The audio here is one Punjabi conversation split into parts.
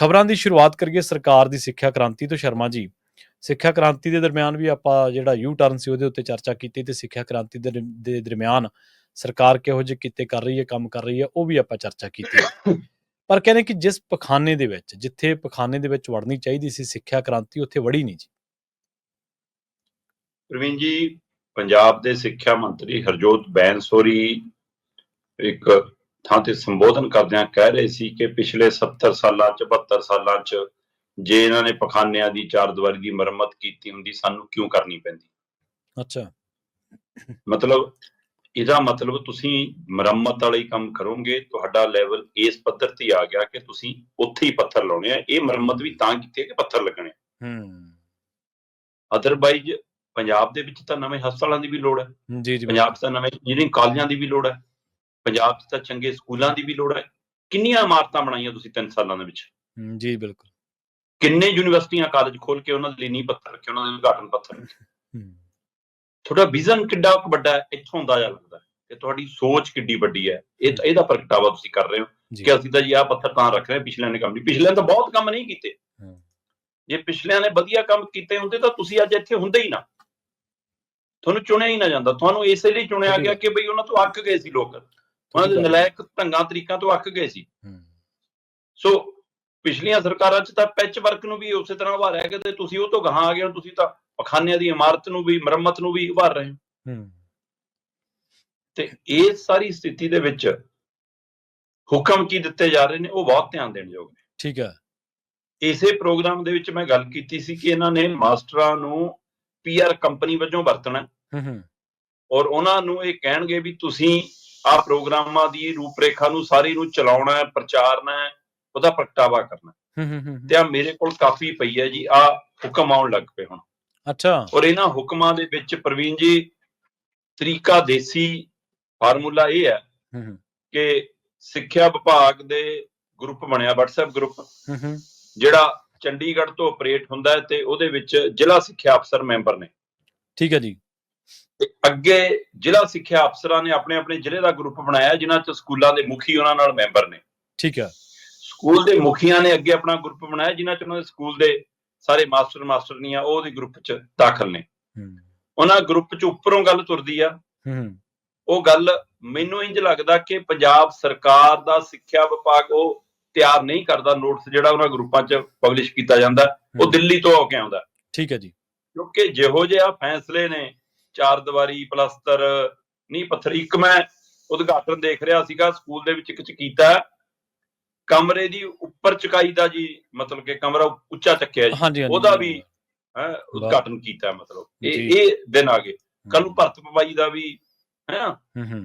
ਖਬਰਾਂ ਦੀ ਸ਼ੁਰੂਆਤ ਕਰੀਏ ਸਰਕਾਰ ਦੀ ਸਿੱਖਿਆ ਕ੍ਰਾਂਤੀ ਤੋਂ, ਸ਼ਰਮਾ ਜੀ। ਸਿੱਖਿਆ ਕ੍ਰਾਂਤੀ ਦੇ ਦਰਮਿਆਨ ਵੀ ਆਪਾਂ ਜਿਹੜਾ ਯੂ ਟਰਨ ਸੀ ਉਹਦੇ ਉੱਤੇ ਚਰਚਾ ਕੀਤੀ ਤੇ ਸਿੱਖਿਆ ਕ੍ਰਾਂਤੀ ਦੇ ਦਰਮਿਆਨ ਸਰਕਾਰ ਕਿਹੋ ਜਿਹੇ ਕਿੱਤੇ ਕਰ ਰਹੀ ਹੈ, ਕੰਮ ਕਰ ਰਹੀ ਹੈ, ਉਹ ਵੀ ਆਪਾਂ ਚਰਚਾ ਕੀਤੀ। ਪਰ ਕਹਿੰਦੇ ਕਿ ਜਿਸ ਪਖਾਨੇ ਦੇ ਵਿੱਚ, ਜਿੱਥੇ ਪਖਾਨੇ ਦੇ ਵਿੱਚ ਵੜਨੀ ਚਾਹੀਦੀ ਸੀ, ਸਿੱਖਿਆ ਕ੍ਰਾਂਤੀ ਉੱਥੇ ਵੜੀ ਨਹੀਂ ਜੀ। ਪ੍ਰਵੀਨ ਜੀ, ਪੰਜਾਬ ਦੇ ਸਿੱਖਿਆ ਮੰਤਰੀ ਹਰਜੋਤ ਬੈਂਸੋਰੀ ਇੱਕ ਥਾਂ ਤੇ ਸੰਬੋਧਨ ਕਰਦਿਆਂ ਕਹਿ ਰਹੇ ਸੀ ਕਿ ਪਿਛਲੇ 70 ਸਾਲਾਂ ਚ 72 ਸਾਲਾਂ ਚ ਜੇ ਇਹਨਾਂ ਨੇ ਪਖਾਨਿਆਂ ਦੀ ਚਾਰ ਦੀਵਾਰੀ ਦੀ ਮੁਰੰਮਤ ਕੀਤੀ ਹੁੰਦੀ ਸਾਨੂੰ ਕਿਉਂ ਕਰਨੀ ਪੈਂਦੀ? ਅੱਛਾ। ਮਤਲਬ ਇਹਦਾ ਮਤਲਬ ਤੁਸੀਂ ਮੁਰੰਮਤ ਵਾਲਾ ਹੀ ਕੰਮ ਕਰੋਗੇ ਤੁਹਾਡਾ ਲੈਵਲ ਇਸ ਪੱਧਰ ਤੇ ਆ ਗਿਆ ਕਿ ਤੁਸੀਂ ਉੱਥੇ ਹੀ ਪੱਥਰ ਲਾਉਣੇ ਆ। ਇਹ ਮੁਰੰਮਤ ਵੀ ਤਾਂ ਕੀਤੀ ਹੈ ਕਿ ਪੱਥਰ ਲੱਗਣੇ ਹੂੰ। ਅਦਰਵਾਈਜ਼ ਪੰਜਾਬ ਦੇ ਵਿੱਚ ਤਾਂ ਨਵੇਂ ਹਸਪਤਾਲਾਂ ਦੀ ਵੀ ਲੋੜ ਹੈ। ਜੀ ਜੀ ਪੰਜਾਬ 'ਚ ਤਾਂ ਨਵੇਂ ਇੰਜੀਨੀਅਰਿੰਗ ਕਾਲਜਾਂ ਦੀ ਵੀ ਲੋੜ ਹੈ। ਪੰਜਾਬ 'ਚ ਤਾਂ ਚੰਗੇ ਸਕੂਲਾਂ ਦੀ ਵੀ ਲੋੜ ਹੈ। ਕਿੰਨੀਆਂ ਇਮਾਰਤਾਂ ਬਣਾਈਆਂ ਤੁਸੀਂ 3 ਸਾਲਾਂ ਦੇ ਵਿੱਚ? ਜੀ ਬਿਲਕੁਲ। ਕਿੰਨੇ ਯੂਨੀਵਰਸਿਟੀਆਂ ਕਾਲਜ ਖੋਲ ਕੇ ਉਹਨਾਂ ਦੇ ਲਈ ਨੀਂਹ ਪੱਥਰ ਰੱਖੇ ਉਹਨਾਂ ਦੇ ਉਦਘਾਟਨ ਪੱਥਰ ਰੱਖੇ। ਤੁਹਾਡਾ ਵਿਜ਼ਨ ਕਿੱਡਾ ਵੱਡਾ ਹੈ ਇੱਥੋਂ ਅੰਦਾਜ਼ਾ ਲੱਗਦਾ ਹੈ ਕਿ ਤੁਹਾਡੀ ਸੋਚ ਕਿੱਡੀ ਵੱਡੀ ਹੈ। ਇਹ ਇਹਦਾ ਪ੍ਰਗਟਾਵਾ ਤੁਸੀਂ ਕਰ ਰਹੇ ਹੋ ਜੀ। ਕਿ ਅਸੀਂ ਤਾਂ ਜੀ ਆਹ ਪੱਥਰ ਤਾਂ ਰੱਖ ਰਹੇ ਪਿਛਲਿਆਂ ਨੇ ਕੰਮ ਨਹੀਂ ਪਿਛਲਿਆਂ ਤਾਂ ਬਹੁਤ ਕੰਮ ਨਹੀਂ ਕੀਤੇ। ਜੇ ਪਿਛਲਿਆਂ ਨੇ ਵਧੀਆ ਕੰਮ ਕੀਤੇ ਹੁੰਦੇ ਤਾਂ ਤੁਸੀਂ ਅੱਜ ਇੱਥੇ ਹੁੰਦੇ ਹੀ ਨਾ। ਤੁਹਾਨੂੰ ਚੁਣਿਆ ਹੀ ਨਾ ਜਾਂਦਾ ਤੁਹਾਨੂੰ ਇਸੇ ਲਈ ਚੁਣਿਆ ਗਿਆ ਕਿ ਬਈ ਉਹਨਾਂ ਤੋਂ ਅੱਕ ਗਏ ਸੀ ਲੋਕ। ਉਹਨਾਂ ਦੇ ਨਲਾਇਕ ਢੰਗਾਂ ਤਰੀਕਾਂ ਤੋਂ ਅੱਕ ਗਏ ਸੀ। ਸੋ ਪਿਛਲੀਆਂ ਸਰਕਾਰਾਂ 'ਚ ਤਾਂ ਪੈਚ ਵਰਕ ਨੂੰ ਵੀ ਉਸੇ ਤਰ੍ਹਾਂ ਉਭਾਰਿਆ ਕਿ ਤੇ ਤੁਸੀਂ ਉਹ ਤੋਂ ਗਾਹਾਂ ਆ ਗਏ ਹੋ ਤੁਸੀਂ ਤਾਂ ਪਖਾਨਿਆਂ ਦੀ ਇਮਾਰਤ ਨੂੰ ਵੀ ਮੁਰੰਮਤ ਨੂੰ ਵੀ ਉਭਾਰ ਰਹੇ ਹੋ। ਤੇ ਇਸ ਸਾਰੀ ਸਥਿਤੀ ਦੇ ਵਿੱਚ ਹੁਕਮ ਕੀ ਦਿੱਤੇ ਜਾ ਰਹੇ ਨੇ ਉਹ ਬਹੁਤ ਧਿਆਨ ਦੇਣ ਯੋਗ ਨੇ। ਠੀਕ ਹੈ ਇਸੇ ਪ੍ਰੋਗਰਾਮ ਦੇ ਵਿੱਚ ਮੈਂ ਗੱਲ ਕੀਤੀ ਸੀ ਕਿ ਇਹਨਾਂ ਨੇ ਮਾਸਟਰਾਂ ਨੂੰ ਪੀਆਰ ਕੰਪਨੀ ਵਜੋਂ ਵਰਤਣਾ। ਹੂੰ ਹੂੰ। ਔਰ ਉਹਨਾਂ ਨੂੰ ਇਹ ਕਹਿਣਗੇ ਵੀ ਤੁਸੀਂ ਆ ਪ੍ਰੋਗਰਾਮਾਂ ਦੀ ਰੂਪਰੇਖਾ ਨੂੰ ਸਾਰੀ ਨੂੰ ਚਲਾਉਣਾ ਹੈ ਪ੍ਰਚਾਰਨਾ ਹੈ ਉਹਦਾ ਪ੍ਰਗਟਾਵਾ ਕਰਨਾ ਤੇ ਆ ਮੇਰੇ ਕੋਲ ਕਾਫੀ ਪਈ ਹੈ ਜੀ ਆ ਹੁਕਮ ਆਉਣ ਲੱਗ ਪਏ ਹੁਣ। ਅੱਛਾ। ਔਰ ਇਹਨਾਂ ਹੁਕਮਾਂ ਦੇ ਵਿੱਚ ਪ੍ਰਵੀਨ ਜੀ ਤਰੀਕਾ ਦੇਸੀ ਫਾਰਮੂਲਾ ਇਹ ਹੈ ਕਿ ਸਿੱਖਿਆ ਵਿਭਾਗ ਦੇ ਗਰੁੱਪ ਬਣਿਆ WhatsApp ਗਰੁੱਪ। ਜਿਹੜਾ ਚੰਡੀਗੜ੍ਹ ਤੋਂ ਆਪਰੇਟ ਹੁੰਦਾ ਹੈ ਤੇ ਉਹਦੇ ਵਿੱਚ ਜ਼ਿਲ੍ਹਾ ਸਿੱਖਿਆ ਅਫਸਰ ਮੈਂਬਰ ਨੇ। ਠੀਕ ਹੈ ਜੀ। ਤੇ ਅੱਗੇ ਜ਼ਿਲ੍ਹਾ ਸਿੱਖਿਆ ਅਫਸਰਾਂ ਨੇ ਆਪਣੇ ਆਪਣੇ ਜ਼ਿਲ੍ਹੇ ਦਾ ਗਰੁੱਪ ਬਣਾਇਆ ਜਿਨ੍ਹਾਂ ਚ ਸਕੂਲਾਂ ਦੇ ਮੁਖੀ ਉਹਨਾਂ ਨਾਲ ਮੈਂਬਰ ਨੇ। ਠੀਕ ਹੈ। ਸਕੂਲ ਦੇ ਮੁਖੀਆਂ ਨੇ ਅੱਗੇ ਆਪਣਾ ਗਰੁੱਪ ਬਣਾਇਆ ਜਿਨ੍ਹਾਂ ਚ ਉਹਨਾਂ ਦੇ ਸਕੂਲ ਦੇ ਸਾਰੇ ਮਾਸਟਰ ਮਾਸਟਰਨੀਆਂ ਉਹ ਉਹਦੇ ਗਰੁੱਪ ਚ ਦਾਖਲ ਨੇ। ਹੂੰ। ਉਹਨਾਂ ਗਰੁੱਪ ਚ ਉੱਪਰੋਂ ਗੱਲ ਤੁਰਦੀ ਆ। ਉਹ ਗੱਲ ਮੈਨੂੰ ਇੰਜ ਲੱਗਦਾ ਕਿ ਪੰਜਾਬ ਸਰਕਾਰ ਦਾ ਸਿੱਖਿਆ ਵਿਭਾਗ ਉਹ ਤਿਆਰ ਨਹੀਂ ਕਰਦਾ ਨੋਟਸ ਜਿਹੜਾ ਉਹਨਾਂ ਗਰੁੱਪਾਂ 'ਚ ਪਬਲਿਸ਼ ਕੀਤਾ ਜਾਂਦਾ ਉਹ। ਦਿੱਲੀ ਤੋਂ ਹੋ ਕੇ ਆਉਂਦਾ। ਠੀਕ ਹੈ ਜੀ। ਕਿਉਂਕਿ ਜਿਹੋ ਜਿਹਾ ਫੈਸਲੇ ਨੇ ਚਾਰ ਦੀਵਾਰੀ ਪਲਸਤਰ ਨਹੀਂ ਪੱਥਰ ਇੱਕ ਮੈਂ ਉਦਘਾਟਨ ਦੇਖ ਰਿਹਾ ਸੀਗਾ ਸਕੂਲ ਦੇ ਵਿੱਚ ਇੱਕ ਚ ਕੀਤਾ। ਕਮਰੇ ਦੀ ਉੱਪਰ ਚਕਾਈ ਦਾ ਜੀ ਮਤਲਬ ਕਿ ਕਮਰਾ ਉੱਚਾ ਚੱਕਿਆ ਜੀ। ਉਹਦਾ ਵੀ ਹੈਂ, ਉਦਘਾਟਨ ਕੀਤਾ ਮਤਲਬ। ਇਹ। ਇਹ ਦਿਨ ਆ ਗਏ। ਕੱਲ ਨੂੰ ਭਰਤ ਪਵਾਈ ਦਾ ਵੀ ਹੈ।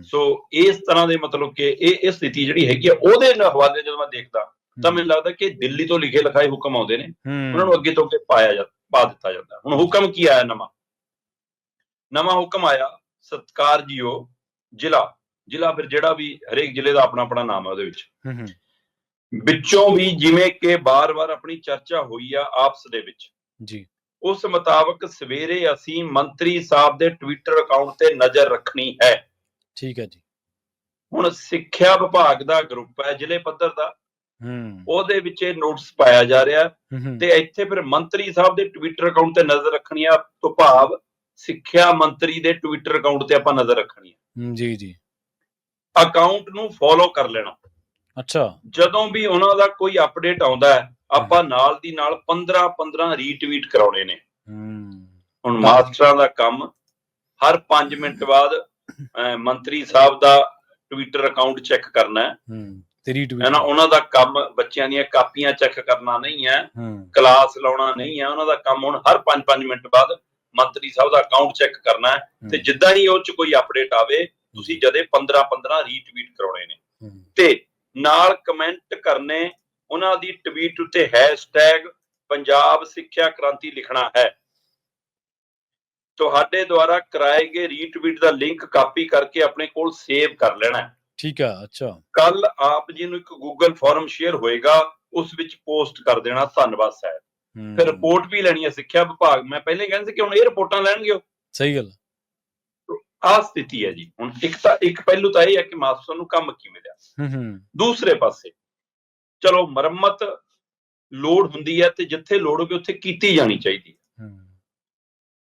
ਸੋ ਇਸ ਤਰ੍ਹਾਂ ਦੇ ਮਤਲਬ ਕਿ ਇਹ ਇਹ ਸਥਿਤੀ ਜਿਹੜੀ ਹੈਗੀ ਆ ਉਹਦੇ ਹਵਾਲੇ ਜਦੋਂ ਮੈਂ ਦੇਖਦਾ ਤਾਂ ਮੈਨੂੰ ਲੱਗਦਾ ਕਿ ਦਿੱਲੀ ਤੋਂ ਲਿਖੇ ਲਿਖਾਏ ਹੁਕਮ ਆਉਂਦੇ ਨੇ। ਉਹਨਾਂ ਨੂੰ ਅੱਗੇ ਤੋਂ ਅੱਗੇ ਪਾਇਆ ਜਾ ਪਾ ਦਿੱਤਾ ਜਾਂਦਾ। ਹੁਣ ਹੁਕਮ ਕੀ ਆਇਆ ਨਵਾਂ? ਨਵਾਂ ਹੁਕਮ ਆਇਆ ਸਤਕਾਰਯੋਗ ਜ਼ਿਲ੍ਹਾ ਜ਼ਿਲ੍ਹਾ ਫਿਰ ਜਿਹੜਾ ਵੀ ਹਰੇਕ ਜ਼ਿਲ੍ਹੇ ਦਾ ਆਪਣਾ ਆਪਣਾ ਨਾਮ ਹੈ ਉਹਦੇ ਵਿੱਚ। ਹੂੰ ਵਿੱਚੋਂ ਵੀ ਜਿਵੇਂ ਕਿ ਬਾਰ-ਬਾਰ ਆਪਣੀ ਚਰਚਾ ਹੋਈ ਆ ਆਪਸ ਦੇ ਵਿੱਚ। ਜੀ। ਉਸ ਮੁਤਾਬਕ ਸਵੇਰੇ ਅਸੀਂ ਮੰਤਰੀ ਸਾਹਿਬ ਦੇ ਟਵਿੱਟਰ ਅਕਾਊਂਟ ਤੇ ਨਜ਼ਰ ਰੱਖਣੀ ਹੈ। ਠੀਕ ਹੈ ਜੀ। ਹੁਣ ਸਿੱਖਿਆ ਵਿਭਾਗ ਦਾ ਗਰੁੱਪ ਹੈ ਜ਼ਿਲ੍ਹੇ ਪੱਧਰ ਦਾ। ਹੂੰ। ਉਹਦੇ ਵਿੱਚ ਇਹ ਨੋਟਿਸ ਪਾਇਆ ਜਾ ਰਿਹਾ। ਤੇ ਇੱਥੇ ਫਿਰ ਮੰਤਰੀ ਸਾਹਿਬ ਦੇ ਟਵਿੱਟਰ ਅਕਾਊਂਟ ਤੇ ਨਜ਼ਰ ਰੱਖਣੀ ਆ ਤੋਂ ਭਾਵ ਸਿੱਖਿਆ ਮੰਤਰੀ ਦੇ ਟਵਿੱਟਰ ਅਕਾਊਂਟ ਤੇ ਆਪਾਂ ਨਜ਼ਰ ਰੱਖਣੀ ਹੈ। ਜੀ ਜੀ। ਅਕਾਊਂਟ ਨੂੰ ਫੋਲੋ ਕਰ ਲੈਣਾ। ਅੱਛਾ। ਜਦੋਂ ਵੀ ਉਹਨਾਂ ਦਾ ਕੋਈ ਅਪਡੇਟ ਆਉਂਦਾ ਹੈ ਆਪਾਂ ਨਾਲ ਦੀ ਨਾਲ 15 15 ਰੀਟਵੀਟ ਕਰਾਉਣੇ ਨੇ। ਹੂੰ। ਹੁਣ ਮਾਸਟਰਾਂ ਦਾ ਕੰਮ ਹਰ 5 ਮਿੰਟ ਬਾਅਦ ਮੰਤਰੀ ਸਾਹਿਬ ਦਾ ਟਵਿੱਟਰ ਅਕਾਊਂਟ ਚੈੱਕ ਕਰਨਾ ਹੈ। ਹੂੰ ਤੇਰੀ ਹੈ ਉਹਨਾਂ ਦਾ ਕੰਮ ਬੱਚਿਆਂ ਦੀਆਂ ਕਾਪੀਆਂ ਚੈੱਕ ਕਰਨਾ ਨਹੀਂ ਹੈ। ਹੂੰ। ਕਲਾਸ ਲਾਉਣਾ ਨਹੀਂ ਹੈ। ਉਹਨਾਂ ਦਾ ਕੰਮ ਹੁਣ ਹਰ 5-5 ਮਿੰਟ ਬਾਅਦ ਮੰਤਰੀ ਸਾਹਿਬ ਦਾ ਅਕਾਊਂਟ ਚੈੱਕ ਕਰਨਾ ਹੈ ਤੇ ਜਿੱਦਾਂ ਹੀ ਉਹ ਚ ਕੋਈ ਅਪਡੇਟ ਆਵੇ ਤੁਸੀਂ ਜਦੇ 15-15 ਰੀਟਵੀਟ ਕਰਾਉਣੇ ਨੇ। ਤੇ ਨਾਲ ਕਮੈਂਟ ਕਰਨੇ ਉਹਨਾਂ ਦੀ ਟਵੀਟ ਉੱਤੇ ਹੈਸ਼ਟੈਗ ਪੰਜਾਬ ਸਿੱਖਿਆ ਕ੍ਰਾਂਤੀ ਲਿਖਣਾ ਹੈ। ਤੁਹਾਡੇ ਦੁਆਰਾ ਕਰਾਏ ਗਏ ਰੀਟਵੀਟ ਦਾ ਲਿੰਕ ਕਾਪੀ ਕਰਕੇ ਆਪਣੇ ਕੋਲ ਸੇਵ ਕਰ ਲੈਣਾ ਹੈ। ਠੀਕ ਹੈ ਅੱਛਾ। ਕੱਲ ਆਪ ਜੀ ਨੂੰ ਇੱਕ ਗੂਗਲ ਫਾਰਮ ਸ਼ੇਅਰ ਹੋਏਗਾ ਉਸ ਵਿੱਚ ਪੋਸਟ ਕਰ ਦੇਣਾ। ਧੰਨਵਾਦ ਸਾਹਿਬ ਫਿਰ ਰਿਪੋਰਟ ਵੀ ਲੈਣੀ ਹੈ ਸਿੱਖਿਆ ਵਿਭਾਗ। ਮੈਂ ਪਹਿਲੇ ਕਹਿੰਦੇ ਸੀ ਕਿ ਹੁਣ ਇਹ ਰਿਪੋਰਟਾਂ ਲੈਣਗੇ ਉਹ। ਸਹੀ ਗੱਲ ਆਹ ਸਥਿਤੀ ਹੈ ਜੀ। ਹੁਣ ਇੱਕ ਤਾਂ ਇੱਕ ਪਹਿਲੂ ਤਾਂ ਇਹ ਹੈ ਕਿ ਮਾਸਟਰ ਨੂੰ ਕੰਮ ਕੀ ਮਿਲਿਆ ਹੂੰ ਹੂੰ। ਦੂਸਰੇ ਪਾਸੇ ਚਲੋ ਮੁਰੰਮਤ ਲੋੜ ਹੁੰਦੀ ਹੈ ਤੇ ਜਿੱਥੇ ਲੋੜ ਹੋਵੇ ਉੱਥੇ ਕੀਤੀ ਜਾਣੀ ਚਾਹੀਦੀ ਹੈ। ਹੂੰ।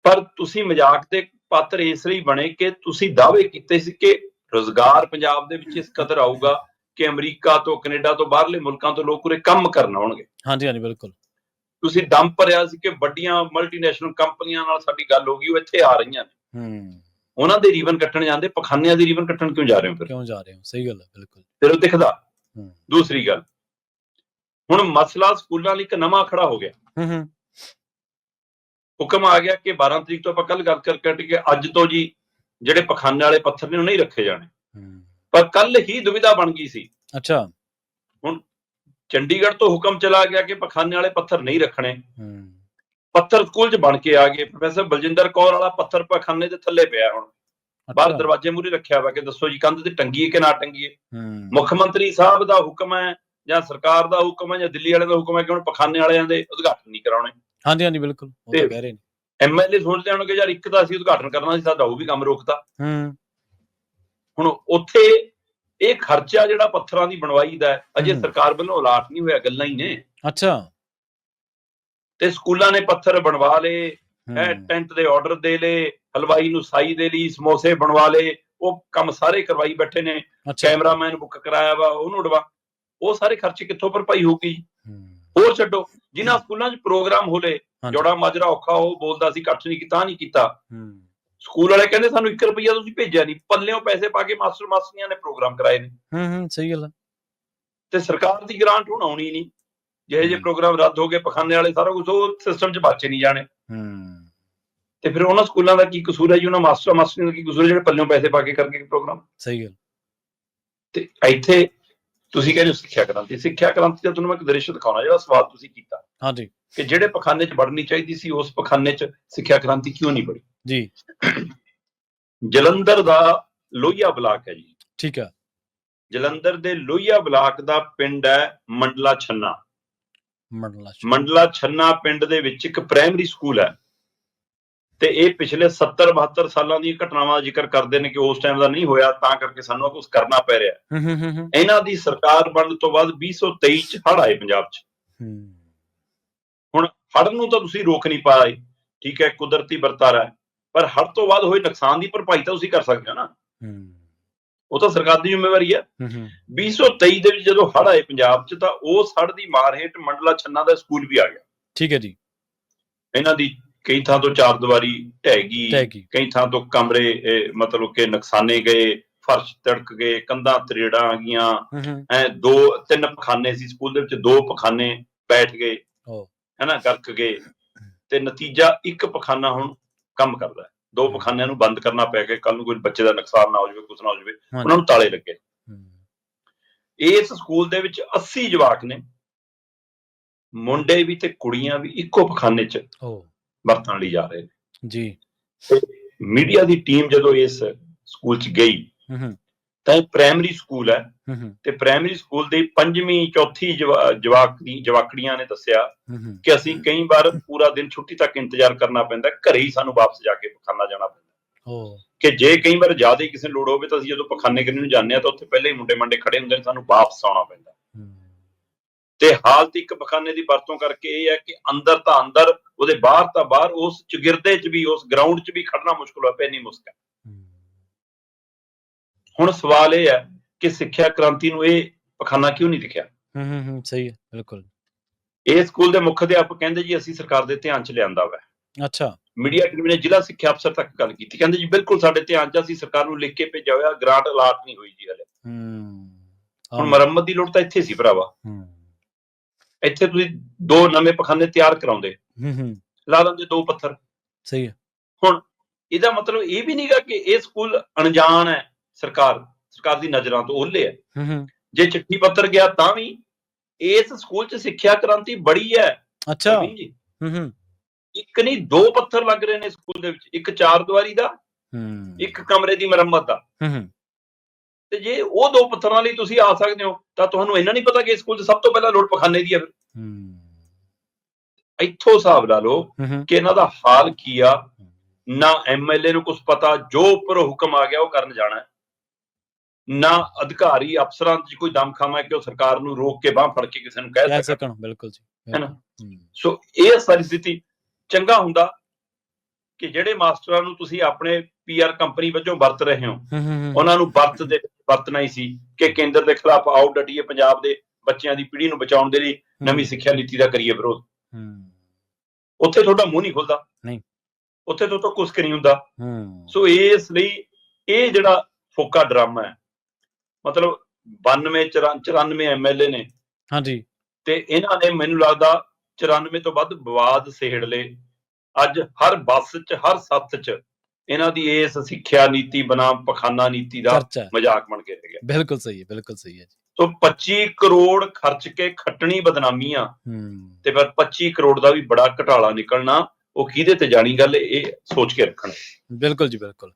ਪਰ ਤੁਸੀਂ ਮਜ਼ਾਕ ਦੇ ਪਾਤਰ ਇਸ ਲਈ ਬਣੇ ਕਿ ਤੁਸੀਂ ਦਾਅਵੇ ਕੀਤੇ ਸੀ ਕਿ ਰੋਜ਼ਗਾਰ ਪੰਜਾਬ ਦੇ ਵਿੱਚ ਇਸ ਕਦਰ ਆਊਗਾ ਕਿ ਅਮਰੀਕਾ ਤੋਂ ਕੈਨੇਡਾ ਤੋਂ ਬਾਹਰਲੇ ਮੁਲਕਾਂ ਤੋਂ ਲੋਕ ਉਰੇ ਕੰਮ ਕਰਨ ਆਉਣਗੇ। ਹਾਂਜੀ ਹਾਂਜੀ ਬਿਲਕੁਲ। ਤੁਸੀਂ ਦਮ ਭਰਿਆ ਸੀ ਕਿ ਵੱਡੀਆਂ ਮਲਟੀਨੈਸ਼ਨਲ ਕੰਪਨੀਆਂ ਨਾਲ ਸਾਡੀ ਗੱਲ ਹੋ ਗਈ ਉਹ ਇੱਥੇ ਆ ਰਹੀਆਂ ਨੇ। ਹੂੰ। ਉਹਨਾਂ ਦੇ ਰੀਵਨ ਕੱਟਣ ਜਾਂਦੇ ਪਖਾਨਿਆਂ ਦੀ ਰੀਵਨ ਕੱਟਣ ਕਿਉਂ ਜਾ ਰਹੇ ਹੋ ਫਿਰ? ਕਿਉਂ ਜਾ ਰਹੇ ਹੋ? ਸਹੀ ਗੱਲ ਹੈ ਬਿਲਕੁਲ। ਫਿਰ ਉਹ ਦਿਖਦਾ। ਹੂੰ। ਦੂਸਰੀ ਗੱਲ ਹੁਣ ਮਸਲਾ ਸਕੂਲਾਂ ਲਈ ਇੱਕ ਨਵਾਂ ਖੜਾ ਹੋ ਗਿਆ। ਹੂੰ ਹੂੰ। ਹੁਕਮ ਆ ਗਿਆ ਕਿ 12 ਤਰੀਕ ਤੋਂ ਆਪਾਂ ਕੱਲ ਗੱਲ ਕਰ ਕੱਟ ਕੇ ਅੱਜ ਤੋਂ ਜੀ ਜਿਹੜੇ ਪਖਾਨੇ ਵਾਲੇ ਪੱਥਰ ਨੇ ਉਹ ਨਹੀਂ ਰੱਖੇ ਜਾਣੇ। ਹੂੰ। ਪਰ ਕੱਲ ਹੀ ਦੁਵਿਧਾ ਬਣ ਗਈ ਸੀ। ਅੱਛਾ। ਚੰਡੀਗੜ੍ਹ ਤੋਂ ਹੁਕਮ ਚਲਾ ਗਿਆ ਕਿ ਪਖਾਨੇ ਵਾਲੇ ਪੱਥਰ ਨਹੀਂ ਰੱਖਣੇ। ਪੱਥਰ ਸਕੂਲ 'ਚ ਬਣ ਕੇ ਆ ਗਏ। ਪ੍ਰੋਫੈਸਰ ਬਲਜਿੰਦਰ ਕੌਰ ਵਾਲਾ ਪੱਥਰ ਪਖਾਨੇ ਦੇ ਥੱਲੇ ਪਿਆ ਹੁਣ। ਬਾਹਰ। ਦਰਵਾਜ਼ੇ ਮੂਹਰੇ ਰੱਖਿਆ ਵਾ ਕਿ ਦੱਸੋ ਜੀ ਕੰਧ ਤੇ ਟੰਗੀਏ ਕਿ ਨਾ ਟੰਗੀਏ? ਹੂੰ। ਮੁੱਖ ਮੰਤਰੀ ਸਾਹਿਬ ਦਾ ਹੁਕਮ ਹੈ ਜਾਂ ਸਰਕਾਰ ਦਾ ਹੁਕਮ ਹੈ ਜਾਂ ਦਿੱਲੀ ਵਾਲਿਆਂ ਦਾ ਹੁਕਮ ਹੈ ਕਿ ਹੁਣ ਪਖਾਨੇ ਵਾਲਿਆਂ ਦੇ ਉਦਘਾਟਨ ਨਹੀਂ ਕਰਾਉਣੇ? ਹਾਂਜੀ ਹਾਂਜੀ ਬਿਲਕੁਲ। ਉਹ ਤਾਂ ਕਹਿ ਰਹੇ ਨੇ। ਐਮਐਲਏ ਸੋਚਦੇ ਹੋਣਗੇ ਯਾਰ ਇੱਕ ਤਾਂ ਅਸੀਂ ਉਦਘਾਟਨ ਕਰਨਾ ਸੀ ਸਾਡਾ ਉਹ ਵੀ ਕੰਮ ਰੋਕਤਾ ਹੂੰ। ਹੁਣ ਉੱਥੇ ਇਹ ਖਰਚਾ ਜਿਹੜਾ ਪੱਥਰਾਂ ਦੀ ਬਣਵਾਈ ਦਾ ਅਜੇ। ਸਰਕਾਰ ਵੱਲੋਂ ਅਲਾਟ ਨਹੀਂ ਹੋਇਆ ਗੱਲਾਂ ਹੀ ਨੇ। ਅੱਛਾ। ਤੇ ਸਕੂਲਾਂ ਨੇ ਪੱਥਰ ਬਣਵਾ ਲਏ ਟੈਂਟ ਦੇ ਆਰਡਰ ਦੇ ਲਏ ਹਲਵਾਈ ਨੂੰ ਸਾਈ ਦੇ ਲਈ ਸਮੋਸੇ ਬਣਵਾ ਲਏ ਉਹ ਕੰਮ ਸਾਰੇ ਕਰਵਾਈ ਬੈਠੇ ਨੇ ਕੈਮਰਾਮੈਨ ਬੁੱਕ ਕਰਾਇਆ ਵਾ ਉਹਨੂੰ ਉਡਵਾ। ਉਹ ਸਾਰੇ ਖਰਚੇ ਕਿੱਥੋਂ ਭਰਪਾਈ ਹੋਊਗੀ? ਹੂੰ, ਹੋਰ ਛੱਡੋ ਜਿਨ੍ਹਾਂ ਸਕੂਲਾਂ 'ਚ ਪ੍ਰੋਗਰਾਮ ਹੋਲੇ ਜੋੜਾ ਮਾਜਰਾ ਔਖਾ ਉਹ ਬੋਲਦਾ ਸੀ ਇਕੱਠ ਨਹੀਂ ਕੀਤਾ ਨਹੀਂ ਕੀਤਾ। ਸਕੂਲ ਵਾਲੇ ਕਹਿੰਦੇ ਸਾਨੂੰ 1 ਰੁਪਿਆ ਤੁਸੀਂ ਭੇਜਿਆ ਨਹੀਂ ਪੱਲਿਓਂ ਪੈਸੇ ਪਾ ਕੇ ਮਾਸਟਰ ਮਾਸਟਰੀਆਂ ਨੇ ਪ੍ਰੋਗਰਾਮ ਕਰਾਏ ਨੇ। ਹੂੰ ਹੂੰ ਸਹੀ ਗੱਲ ਤੇ ਸਰਕਾਰ ਦੀ ਗ੍ਰਾਂਟ ਹੁਣ ਆਉਣੀ ਨਹੀਂ। ਜਿਹੇ ਜੇ। ਪ੍ਰੋਗਰਾਮ ਰੱਦ ਹੋ ਗਏ ਪਖਾਨੇ ਵਾਲੇ ਸਾਰਾ ਕੁਝ ਉਹ ਸਿਸਟਮ 'ਚ ਬਾਚੇ ਨਹੀਂ ਜਾਣੇ। ਹੂੰ। ਤੇ ਫਿਰ ਉਹਨਾਂ ਸਕੂਲਾਂ ਦਾ ਕੀ ਕਸੂਰ ਹੈ ਜੀ? ਉਹਨਾਂ ਮਾਸਟਰ ਮਾਸਟਰੀਆਂ ਦਾ ਕੀ ਕਸੂਰ ਹੈ ਜਿਹੜੇ ਪੱਲਿਓਂ ਪੈਸੇ ਪਾ ਕੇ ਕਰਕੇ ਪ੍ਰੋਗਰਾਮ? ਸਹੀ ਗੱਲ। ਤੇ ਇੱਥੇ ਤੁਸੀਂ ਕਹਿੰਦੇ ਸਿੱਖਿਆ ਕ੍ਰਾਂਤੀ। ਸਿੱਖਿਆ ਕ੍ਰਾਂਤੀ ਦਾ ਤੁਹਾਨੂੰ ਮੈਂ ਇੱਕ ਦ੍ਰਿਸ਼ ਦਿਖਾਉਣਾ ਜਿਹੜਾ ਸਵਾਲ ਤੁਸੀਂ ਕੀਤਾ। ਹਾਂਜੀ। ਕਿ ਜਿਹੜੇ ਪਖਾਨੇ 'ਚ ਵੜਨੀ ਚਾਹੀਦੀ ਸੀ ਉਸ ਪਖਾਨੇ 'ਚ ਸਿੱਖਿਆ ਕ੍ਰਾਂਤੀ ਕਿਉਂ ਨਹੀਂ ਵੜੀ? ਜੀ। ਜਲੰਧਰ ਦਾ ਲੋਹੀਆ ਬਲਾਕ ਹੈ ਜੀ। ਠੀਕ ਹੈ। ਜਲੰਧਰ ਦੇ ਲੋਹੀਆ ਬਲਾਕ ਦਾ ਪਿੰਡ ਹੈ ਮੰਡਲਾ ਛੰਨਾ। ਮੰਡਲਾ। ਮੰਡਲਾ ਛੰਨਾ ਪਿੰਡ ਦੇ ਵਿੱਚ ਇੱਕ ਪ੍ਰਾਇਮਰੀ ਸਕੂਲ ਹੈ। ਤੇ ਇਹ ਪਿਛਲੇ 70 72 ਸਾਲਾਂ ਦੀਆਂ ਘਟਨਾਵਾਂ ਦਾ ਜ਼ਿਕਰ ਕਰਦੇ ਨੇ ਕਿ ਉਸ ਟਾਈਮ ਦਾ ਨਹੀਂ ਹੋਇਆ ਤਾਂ ਕਰਕੇ ਸਾਨੂੰ ਕੁਝ ਕਰਨਾ ਪੈ ਰਿਹਾ ਇਹਨਾਂ ਦੀ ਸਰਕਾਰ ਬਣਨ ਤੋਂ ਬਾਅਦ 2023 ਚ ਹੜ੍ਹ ਆਏ ਪੰਜਾਬ 'ਚ। ਹੁਣ ਹੜ੍ਹ ਨੂੰ ਤਾਂ ਤੁਸੀਂ ਰੋਕ ਨਹੀਂ ਪਾਏ। ਠੀਕ ਹੈ ਕੁਦਰਤੀ ਵਰਤਾਰਾ ਹੈ। ਪਰ ਹੜ੍ਹ ਤੋਂ ਬਾਅਦ ਹੋਏ ਨੁਕਸਾਨ ਦੀ ਭਰਪਾਈ ਤਾਂ ਤੁਸੀਂ ਕਰ ਸਕਦੇ ਹੋ ਨਾ। ਉਹ ਤਾਂ ਸਰਕਾਰ ਦੀ ਜ਼ਿੰਮੇਵਾਰੀ ਹੈ। ਹੂੰ ਹੂੰ। 2023 ਦੇ ਵਿੱਚ ਜਦੋਂ ਹੜ੍ਹ ਆਏ ਪੰਜਾਬ 'ਚ ਤਾਂ ਉਸ ਹੜ੍ਹ ਦੀ ਮਾਰ ਹੇਠ ਮੰਡਲਾ ਛੰਨਾ ਦਾ ਸਕੂਲ ਵੀ ਆ ਗਿਆ। ਠੀਕ ਹੈ ਜੀ। ਇਹਨਾਂ ਦੀ ਕਈ ਥਾਂ ਤੋਂ ਚਾਰ ਦੀਵਾਰੀ ਢਹਿ ਗਈ ਕਈ ਥਾਂ ਤੋਂ ਕਮਰੇ ਮਤਲਬ ਕਿ ਨੁਕਸਾਨੇ ਗਏ ਫਰਸ਼ ਤੜਕ ਗਏ ਕੰਧਾਂ ਤਰੇੜਾਂ ਆ ਗਈਆਂ। ਐ ਦੋ ਤਿੰਨ ਪਖਾਨੇ ਸੀ ਸਕੂਲ ਦੇ ਵਿੱਚ ਦੋ ਪਖਾਨੇ ਬੈਠ ਗਏ। ਹੈਨਾ ਗਰਕ ਗਏ। ਤੇ ਨਤੀਜਾ ਇੱਕ ਪਖਾਨਾ ਹੁਣ ਕੰਮ ਕਰਦਾ ਹੈ। ਦੋ ਪਖਾਨਿਆਂ ਨੂੰ ਬੰਦ ਕਰਨਾ ਪੈ ਗਿਆ ਕੱਲ ਨੂੰ ਕੋਈ ਬੱਚੇ ਦਾ ਨੁਕਸਾਨ ਨਾ ਹੋ ਜਾਵੇ ਕੁਝ ਨਾ ਹੋ ਜਾਵੇ ਉਹਨਾਂ ਨੂੰ ਤਾਲੇ ਲੱਗੇ। ਇਸ ਸਕੂਲ ਦੇ ਵਿੱਚ 80 ਜਵਾਕ ਨੇ। ਮੁੰਡੇ ਵੀ ਤੇ ਕੁੜੀਆਂ ਵੀ ਇੱਕੋ ਪਖਾਨੇ 'ਚ ਵਰਤਣ ਲਈ ਜਾ ਰਹੇ ਨੇ। ਜੀ। ਮੀਡੀਆ ਦੀ ਟੀਮ ਜਦੋਂ ਇਸ ਸਕੂਲ 'ਚ ਗਈ ਤਾਂ ਇਹ ਪ੍ਰਾਇਮਰੀ ਸਕੂਲ ਹੈ। ਤੇ ਪ੍ਰਾਇਮਰੀ ਸਕੂਲ ਦੀ ਪੰਜਵੀਂ ਚੌਥੀ ਜਵਾ- ਜਵਾਕ ਦੀ ਜਵਾਕੜੀਆਂ ਨੇ ਦੱਸਿਆ ਕਿ ਅਸੀਂ ਕਈ ਵਾਰ ਪੂਰਾ ਦਿਨ ਛੁੱਟੀ ਤੱਕ ਇੰਤਜ਼ਾਰ ਕਰਨਾ ਪੈਂਦਾ ਘਰੇ ਹੀ ਸਾਨੂੰ ਵਾਪਸ ਜਾ ਕੇ ਪਖਾਨਾ ਜਾਣਾ ਪੈਂਦਾ। ਕਿ ਜੇ ਕਈ ਵਾਰ ਜ਼ਿਆਦਾ ਕਿਸੇ ਲੋੜ ਹੋਵੇ ਤਾਂ ਅਸੀਂ ਜਦੋਂ ਪਖਾਨੇ ਕਰਨੇ ਨੂੰ ਜਾਂਦੇ ਆ ਤਾਂ ਉੱਥੇ ਪਹਿਲੇ ਹੀ ਮੁੰਡੇ ਮੰਡੇ ਖੜੇ ਹੁੰਦੇ ਨੇ ਸਾਨੂੰ ਵਾਪਸ ਆਉਣਾ ਪੈਂਦਾ। ਤੇ ਹਾਲਤ ਇੱਕ ਪਖਾਨੇ ਦੀ ਵਰਤੋਂ ਕਰਕੇ ਇਹ ਹੈ ਕਿ ਅੰਦਰ ਤਾਂ ਅੰਦਰ ਉਹਦੇ ਬਾਹਰ ਤਾਂ ਬਾਹਰ ਉਸ ਚਗਿਰਦੇ 'ਚ ਵੀ ਉਸ ਗਰਾਊਂਡ 'ਚ ਵੀ ਖੜਨਾ ਮੁਸ਼ਕਲ ਹੋਇਆ ਪਿਆ ਨਹੀਂ ਮੁਸ਼ਕਲ ਹੁਣ ਸਵਾਲ ਇਹ ਹੈ ਕਿ ਸਿੱਖਿਆ ਕ੍ਰਾਂਤੀ ਨੂੰ ਇਹ ਪਖਾਨਾ ਕਿਉਂ ਨਹੀਂ ਦਿਖਿਆ? ਹੂੰ ਹੂੰ ਹੂੰ ਸਹੀ ਹੈ ਬਿਲਕੁਲ। ਇਹ ਸਕੂਲ ਦੇ ਮੁੱਖ ਅਧਿਆਪਕ ਕਹਿੰਦੇ ਜੀ ਅਸੀਂ ਸਰਕਾਰ ਦੇ ਧਿਆਨ 'ਚ ਲਿਆਂਦਾ ਵਾ। ਅੱਛਾ। ਮੀਡੀਆ ਟੀਮ ਨੇ ਜ਼ਿਲ੍ਹਾ ਸਿੱਖਿਆ ਅਫਸਰ ਤੱਕ ਗੱਲ ਕੀਤੀ। ਕਹਿੰਦੇ ਜੀ ਬਿਲਕੁਲ ਸਾਡੇ ਧਿਆਨ 'ਚ ਅਸੀਂ ਸਰਕਾਰ ਨੂੰ ਲਿਖ ਕੇ ਭੇਜਿਆ ਹੋਇਆ ਗ੍ਰਾਂਟ ਅਲਾਟ ਨਹੀਂ ਹੋਈ ਜੀ ਹਲੇ। ਹੂੰ ਹੁਣ ਮੁਰੰਮਤ ਦੀ ਲੋੜ ਤਾਂ ਇੱਥੇ ਸੀ ਭਰਾਵਾ। ਹੂੰ। ਇੱਥੇ ਤੁਸੀਂ ਦੋ ਨਵੇਂ ਪਖਾਨੇ ਤਿਆਰ ਕਰਾਉਂਦੇ। ਹੂੰ ਹੂੰ। ਲਾ ਦਿੰਦੇ ਦੋ ਪੱਥਰ। ਸਹੀ ਹੈ। ਇਹਦਾ ਮਤਲਬ ਇਹ ਵੀ ਨਹੀਂਗਾ ਕਿ ਇਹ ਸਕੂਲ ਅਣਜਾਣ ਹੈ। ਸਰਕਾਰ ਸਰਕਾਰ ਦੀ ਨਜ਼ਰਾਂ ਤੋਂ ਓਹਲੇ ਹੈ ਜੇ ਚਿੱਠੀ ਪੱਤਰ ਗਿਆ ਤਾਂ ਵੀ ਇਸ ਸਕੂਲ 'ਚ ਸਿੱਖਿਆ ਕ੍ਰਾਂਤੀ ਬੜੀ ਹੈ ਅੱਛਾ। ਹੂੰ ਹੂੰ। ਇੱਕ ਨਹੀਂ ਦੋ ਪੱਥਰ ਲੱਗ ਰਹੇ ਨੇ ਸਕੂਲ ਦੇ ਵਿੱਚ। ਇੱਕ ਚਾਰ ਦੀਵਾਰੀ ਦਾ ਹੂੰ। ਇੱਕ ਕਮਰੇ ਦੀ ਮੁਰੰਮਤ ਦਾ। ਹੂੰ ਹੂੰ। ਤੇ ਜੇ ਉਹ ਦੋ ਪੱਥਰਾਂ ਲਈ ਤੁਸੀਂ ਆ ਸਕਦੇ ਹੋ ਤਾਂ ਤੁਹਾਨੂੰ ਇਹਨਾਂ ਨਹੀਂ ਪਤਾ ਕਿ ਇਸ ਸਕੂਲ 'ਚ ਸਭ ਤੋਂ ਪਹਿਲਾਂ ਲੋੜ ਪਖਾਨੇ ਦੀ ਹੈ ਫਿਰ। ਹੂੰ। ਇੱਥੋਂ ਹਿਸਾਬ ਲਾ ਲਓ ਕਿ ਇਹਨਾਂ ਦਾ ਹਾਲ ਕੀ ਆ। ਨਾ ਐਮਐਲਏ ਨੂੰ ਕੁਝ ਪਤਾ ਜੋ ਉੱਪਰ ਹੁਕਮ ਆ ਗਿਆ ਉਹ ਕਰਨ ਜਾਣਾ। ਨਾ ਅਧਿਕਾਰੀ ਅਫਸਰਾਂ 'ਚ ਕੋਈ ਦਮਖਾਮਾ ਹੈ ਕਿ ਉਹ ਸਰਕਾਰ ਨੂੰ ਰੋਕ ਕੇ ਬਾਹ ਫੜ ਕੇ ਕਿਸੇ ਨੂੰ ਕਹਿ ਸਕਣ। ਬਿਲਕੁਲ ਜੀ। ਹੈ ਨਾ? ਹੂੰ, ਸੋ ਇਹ ਸਾਰੀ ਸਥਿਤੀ ਚੰਗਾ ਹੁੰਦਾ ਕਿ ਜਿਹੜੇ ਮਾਸਟਰਾਂ ਨੂੰ ਤੁਸੀਂ ਆਪਣੇ ਪੀਆਰ ਕੰਪਨੀ ਵਜੋਂ ਵਰਤ ਰਹੇ ਹੋ ਉਹਨਾਂ ਨੂੰ ਵਰਤ ਦੇ ਵਰਤਣਾ ਹੀ ਸੀ ਕਿ ਕੇਂਦਰ ਦੇ ਖਿਲਾਫ ਆਓ ਡਟੀਏ ਪੰਜਾਬ ਦੇ ਬੱਚਿਆਂ ਦੀ ਪੀੜ੍ਹੀ ਨੂੰ ਬਚਾਉਣ ਦੇ ਲਈ ਨਵੀਂ ਸਿੱਖਿਆ ਨੀਤੀ ਦਾ ਕਰੀਏ ਵਿਰੋਧ। ਉੱਥੇ ਤੁਹਾਡਾ ਮੂੰਹ ਨਹੀਂ ਖੁੱਲਦਾ। ਨਹੀਂ। ਉੱਥੇ ਤੋਂ ਤਾਂ ਕੁਛ ਨਹੀਂ ਹੁੰਦਾ। ਸੋ ਇਸ ਲਈ ਇਹ ਜਿਹੜਾ ਫੋਕਾ ਡਰਾਮਾ ਹੈ ਮਤਲਬ 92 94 ਐਮਐਲਏ ਨੇ। ਹਾਂਜੀ। ਤੇ ਇਹਨਾਂ ਨੇ ਮੈਨੂੰ ਲੱਗਦਾ 94 ਤੋਂ ਵੱਧ ਵਿਵਾਦ ਸੇੜ ਲਏ। ਅੱਜ ਹਰ ਬੱਸ 'ਚ ਹਰ ਸੱਥ 'ਚ ਇਹਨਾਂ ਦੀ ਇਸ ਸਿੱਖਿਆ ਨੀਤੀ ਬਨਾਮ ਪਖਾਨਾ ਨੀਤੀ ਦਾ। ਮਜ਼ਾਕ ਬਣ ਕੇ ਰਹਿ ਗਿਆ। ਬਿਲਕੁਲ ਸਹੀ ਹੈ ਬਿਲਕੁਲ ਸਹੀ ਹੈ ਸੋ 25 ਕਰੋੜ ਖਰਚ ਕੇ ਖੱਟਣੀ ਬਦਨਾਮੀਆਂ ਹੂੰ। ਤੇ ਫਿਰ 25 ਕਰੋੜ ਦਾ ਵੀ ਬੜਾ ਘਟਾਲਾ ਨਿਕਲਣਾ ਉਹ ਕਿਹਦੇ ਤੇ ਜਾਣੀ ਗੱਲ ਇਹ ਸੋਚ ਕੇ ਰੱਖਣ। ਬਿਲਕੁਲ ਜੀ ਬਿਲਕੁਲ।